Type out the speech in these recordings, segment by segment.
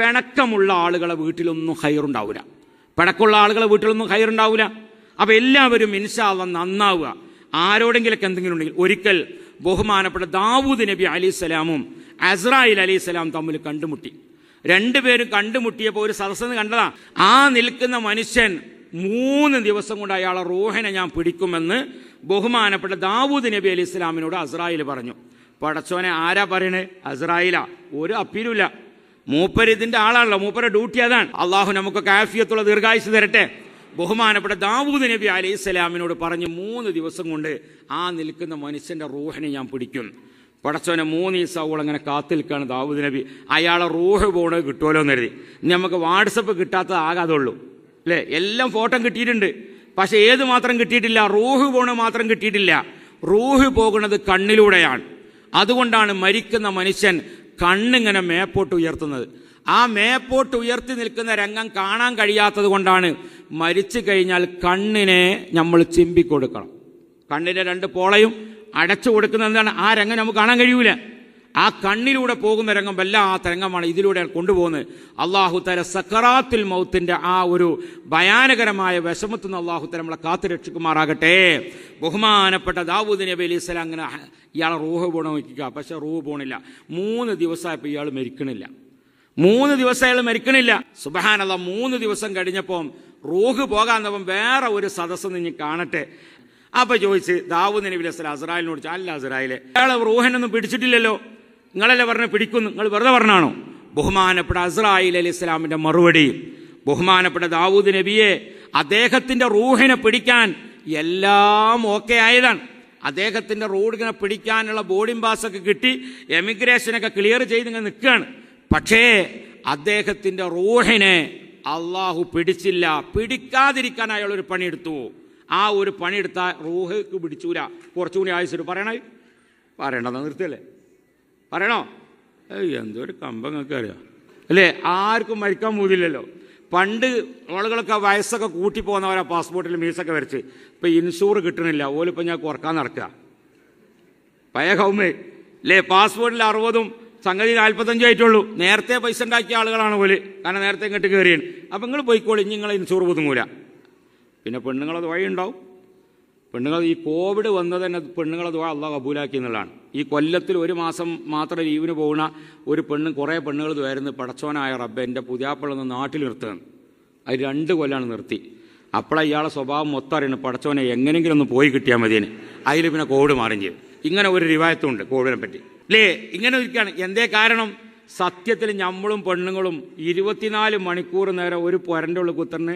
പിണക്കമുള്ള ആളുകളെ വീട്ടിലൊന്നും ഹയറുണ്ടാവില്ല പിണക്കമുള്ള ആളുകളെ വീട്ടിലൊന്നും ഹയറുണ്ടാവില്ല അപ്പോൾ എല്ലാവരും ഇൻഷാല്ല നന്നാവുക. ആരോടെങ്കിലൊക്കെ എന്തെങ്കിലും ഉണ്ടെങ്കിൽ ഒരിക്കൽ ബഹുമാനപ്പെട്ട ദാവൂദ് നബി അലി സ്വലാമും അസ്രായിൽ അലൈഹിസ്സലാം തമ്മിൽ കണ്ടുമുട്ടി. രണ്ടുപേരും കണ്ടുമുട്ടിയപ്പോൾ ഒരു സദസ്സെന്ന് കണ്ടതാ. ആ നിൽക്കുന്ന മനുഷ്യൻ മൂന്ന് ദിവസം കൊണ്ട് അയാളെ റോഹനെ ഞാൻ പിടിക്കുമെന്ന് ബഹുമാനപ്പെട്ട ദാവൂദ് നബി അലി ഇസ്ലാമിനോട് അസ്രായിൽ പറഞ്ഞു. പടച്ചോനെ ആരാ പറയണേ? അസ്രായില. ഒരു അപ്പീലുമില്ല. മൂപ്പര് ഇതിന്റെ ആളാണല്ലോ. മൂപ്പരെ ഡ്യൂട്ടി അതാണ്. അള്ളാഹു നമുക്ക് കാഫിയത്തുള്ള ദീർഘായുസ് തരട്ടെ. ബഹുമാനപ്പെട്ട ദാവൂദ് നബി അലൈഹി സ്വലാമിനോട് പറഞ്ഞ് മൂന്ന് ദിവസം കൊണ്ട് ആ നിൽക്കുന്ന മനുഷ്യന്റെ റൂഹിനെ ഞാൻ പിടിക്കും. പടച്ചോനെ മൂന്ന് അവൾ അങ്ങനെ കാത്തു നിൽക്കുകയാണ് ദാവൂദ് നബി. അയാളെ റൂഹ് പോണത് കിട്ടുമല്ലോ എന്ന് കരുതി. ഇനി നമുക്ക് വാട്സപ്പ് കിട്ടാത്തതാകാതെ ഉള്ളൂ അല്ലേ? എല്ലാം ഫോട്ടോ കിട്ടിയിട്ടുണ്ട്. പക്ഷെ ഏത് മാത്രം കിട്ടിയിട്ടില്ല? റൂഹ് പോണത് മാത്രം കിട്ടിയിട്ടില്ല. റൂഹ് പോകുന്നത് കണ്ണിലൂടെയാണ്. അതുകൊണ്ടാണ് മരിക്കുന്ന മനുഷ്യൻ കണ്ണിങ്ങനെ മേപ്പോട്ട് ഉയർത്തുന്നത്. ആ മേപ്പോട്ട് ഉയർത്തി നിൽക്കുന്ന രംഗം കാണാൻ കഴിയാത്തത് കൊണ്ടാണ് മരിച്ചു കഴിഞ്ഞാൽ കണ്ണിനെ നമ്മൾ ചിമ്പിക്കൊടുക്കണം. കണ്ണിന്റെ രണ്ട് പോളയും അടച്ചു കൊടുക്കുന്ന എന്താണ് ആ രംഗം നമുക്ക് കാണാൻ കഴിയൂല. ആ കണ്ണിലൂടെ പോകുന്ന രംഗം വല്ലാത്ത രംഗമാണ് ഇതിലൂടെ കൊണ്ടുപോകുന്നത്. അള്ളാഹു തല സക്കറാത്തുൽ മൗത്തിന്റെ ആ ഒരു ഭയാനകരമായ വിഷമത്തിൽ നിന്ന് അള്ളാഹു തല നമ്മളെ കാത്തു രക്ഷിക്കുമാറാകട്ടെ. ബഹുമാനപ്പെട്ട ദാവൂദ് നബി അലൈഹി സ്വലാം അങ്ങനെ ഇയാളെ റൂഹ് പോകണം വയ്ക്കുക പക്ഷെ റൂഹ് പോണില്ല. മൂന്ന് ദിവസമായപ്പോൾ ഇയാൾ മരിക്കണില്ല. മൂന്ന് ദിവസം അയാൾ മരിക്കണില്ല. സുബഹാനല്ല മൂന്ന് ദിവസം കഴിഞ്ഞപ്പം റൂഹ് പോകാന്നപ്പം വേറെ ഒരു സദസ്സ് നിന്ന് കാണട്ടെ. അപ്പൊ ചോദിച്ച് ദാവൂദ് നബി അലൈഹി സ്വലാം അസറായിലിനോട് ചോദിച്ചു, അല്ല അസറായിലെ അയാളെ റൂഹനൊന്നും പിടിച്ചിട്ടില്ലല്ലോ. നിങ്ങളല്ലേ പറഞ്ഞ പിടിക്കുന്നു? നിങ്ങൾ വെറുതെ പറഞ്ഞാണോ? ബഹുമാനപ്പെട്ട അസ്രായിൽ അലി ഇസ്ലാമിന്റെ മറുപടി ബഹുമാനപ്പെട്ട ദാവൂദ് നബിയെ അദ്ദേഹത്തിന്റെ റൂഹിനെ പിടിക്കാൻ എല്ലാം ഓക്കെ ആയതാണ്. അദ്ദേഹത്തിന്റെ റോഡിനെ പിടിക്കാനുള്ള ബോർഡിംഗ് പാസ് ഒക്കെ കിട്ടി എമിഗ്രേഷനൊക്കെ ക്ലിയർ ചെയ്ത് ഇങ്ങനെ നിൽക്കുകയാണ്. പക്ഷേ അദ്ദേഹത്തിന്റെ റൂഹിനെ അള്ളാഹു പിടിച്ചില്ല. പിടിക്കാതിരിക്കാൻ അയാൾ ഒരു പണിയെടുത്തു. ആ ഒരു പണിയെടുത്ത റൂഹ് പിടിച്ചൂല. കുറച്ചുകൂടി ആയുസ് പറയണേ? പറയണ്ടെന്ന് നിർത്തിയല്ലേ? പറയണോ? എന്തൊരു കമ്പങ്ങൾക്ക് അറിയാം അല്ലേ? ആർക്കും മരിക്കാൻ മൂവില്ലല്ലോ പണ്ട് ആളുകളൊക്കെ വയസ്സൊക്കെ കൂട്ടി പോകുന്നവരാ പാസ്പോർട്ടിൽ മീസൊക്കെ വരച്ച്. ഇപ്പം ഇൻഷൂർ കിട്ടണില്ല. ഓലിപ്പം ഞാൻ കുറയ്ക്കാൻ നടക്കുക. പഴയ കൗമേ. അല്ലേ? പാസ്പോർട്ടിൽ അറുപതും സംഗതി നാൽപ്പത്തഞ്ചും ആയിട്ടുള്ളൂ. നേരത്തെ പൈസ ഉണ്ടാക്കിയ ആളുകളാണ് പോലെ കാരണം നേരത്തെ ഇങ്ങോട്ട് കയറിയാണ് അപ്പം നിങ്ങൾ പോയിക്കോളി. ഇനി നിങ്ങൾ ഇൻഷൂർ പുതുങ്ങൂല പിന്നെ പെണ്ണുങ്ങളത് വഴി ഉണ്ടാവും പെണ്ണുങ്ങൾ ഈ കോവിഡ് വന്നത് തന്നെ പെണ്ണുങ്ങളെ ദുവാ അള്ളാഹ് കബൂലാക്കി എന്നുള്ളതാണ്. ഈ കൊല്ലത്തിൽ ഒരു മാസം മാത്രം ലീവിന് പോകുന്ന ഒരു പെണ്ണ് കുറേ പെണ്ണുങ്ങൾ ദുവായിരുന്നു പടച്ചോനായ റബ്ബ് എന്റെ പുതിയാപ്പിളൊന്ന് നാട്ടിൽ നിർത്തുകയാണ് അത് രണ്ട് കൊല്ലാണ് നിർത്തി. അപ്പോഴാണ് ഇയാളെ സ്വഭാവം മൊത്തം അറിയണം. പടച്ചോനെ എങ്ങനെയെങ്കിലും ഒന്ന് പോയി കിട്ടിയാൽ മതിയെന്ന് അതിൽ പിന്നെ കോവിഡ് മാറും ചെയ്യും. ഇങ്ങനെ ഒരു റിവായത്തുണ്ട് കോവിഡിനെ പറ്റി. അല്ലേ ഇങ്ങനെ ഇരിക്കുകയാണ് എന്തേ കാരണം? സത്യത്തിൽ നമ്മളും പെണ്ണുങ്ങളും ഇരുപത്തിനാല് മണിക്കൂർ നേരം ഒരു പുരന്റെ ഉള്ളിൽ കുത്തറിന്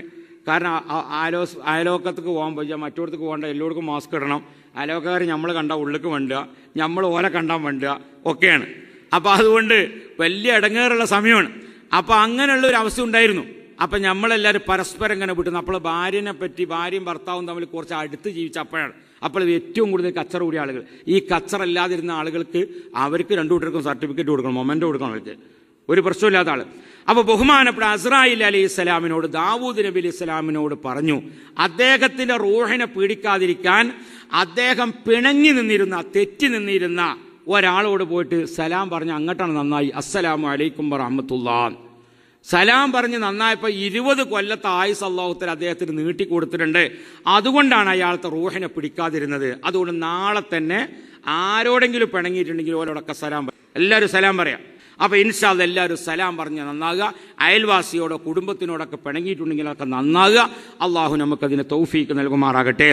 കാരണം ആലോ അയലോക്കത്തേക്ക് പോകാൻ പറ്റുക മറ്റോടത്തേക്ക് പോകണ്ട എല്ലാവർക്കും മാസ്ക് ഇടണം. അയലോക്കാർ നമ്മൾ കണ്ട ഉള്ളിലേക്ക് വേണ്ടുക നമ്മൾ ഓല കണ്ടാൻ വേണ്ടുക ഒക്കെയാണ്. അപ്പോൾ അതുകൊണ്ട് വലിയ ഇടങ്ങേറുള്ള സമയമാണ്. അപ്പോൾ അങ്ങനെയുള്ള ഒരു അവസ്ഥ ഉണ്ടായിരുന്നു. അപ്പം നമ്മളെല്ലാവരും പരസ്പരം ഇങ്ങനെ വിട്ടുന്നു അപ്പോൾ ഭാര്യനെ പറ്റി ഭാര്യയും ഭർത്താവും തമ്മിൽ കുറച്ച് അടുത്ത് ജീവിച്ച അപ്പോഴാണ്. അപ്പോൾ ഏറ്റവും കൂടുതൽ കച്ചറ കൂടിയ ആളുകൾ. ഈ കച്ചറല്ലാതിരുന്ന ആളുകൾക്ക് അവർക്ക് രണ്ടു കൂട്ടർക്കും സർട്ടിഫിക്കറ്റ് കൊടുക്കണം മൊമെന്റ് കൊടുക്കണം അവർക്ക്. ഒരു പ്രശ്നമില്ലാത്ത ആൾ അപ്പൊ ബഹുമാനപ്പെട്ട അസ്രായിൽ അലി ഇസ്ലാമിനോട് ദാവൂദ് നബി അലി ഇസ്ലാമിനോട് പറഞ്ഞു അദ്ദേഹത്തിന്റെ റൂഹിനെ പീഡിക്കാതിരിക്കാൻ അദ്ദേഹം പിണങ്ങി നിന്നിരുന്ന തെറ്റി നിന്നിരുന്ന ഒരാളോട് പോയിട്ട് സലാം പറഞ്ഞ് അങ്ങോട്ടാണ് നന്നായി. അസ്സലാമു അലൈക്കും വറഹമത്തുല്ലാ സലാം പറഞ്ഞ് നന്നായപ്പോൾ ഇരുപത് കൊല്ലത്തെ ആയുസ് അള്ളാഹുത്തൽ അദ്ദേഹത്തിന് നീട്ടി കൊടുത്തിട്ടുണ്ട്. അതുകൊണ്ടാണ് അയാളത്തെ റൂഹിനെ പിടിക്കാതിരുന്നത്. അതുകൊണ്ട് നാളെ തന്നെ ആരോടെങ്കിലും പിണങ്ങിയിട്ടുണ്ടെങ്കിൽ ഓരോടൊക്കെ സലാം എല്ലാവരും സലാം പറയാം. അപ്പോൾ ഇൻഷാദ് എല്ലാവരും സലാം പറഞ്ഞ് നന്നാകുക. അയൽവാസിയോടോ കുടുംബത്തിനോടൊക്കെ പിണങ്ങിയിട്ടുണ്ടെങ്കിൽ അതൊക്കെ നന്നാകുക. അള്ളാഹു നമുക്കതിന് തൗഫീക്ക് നൽകുമാറാകട്ടെ.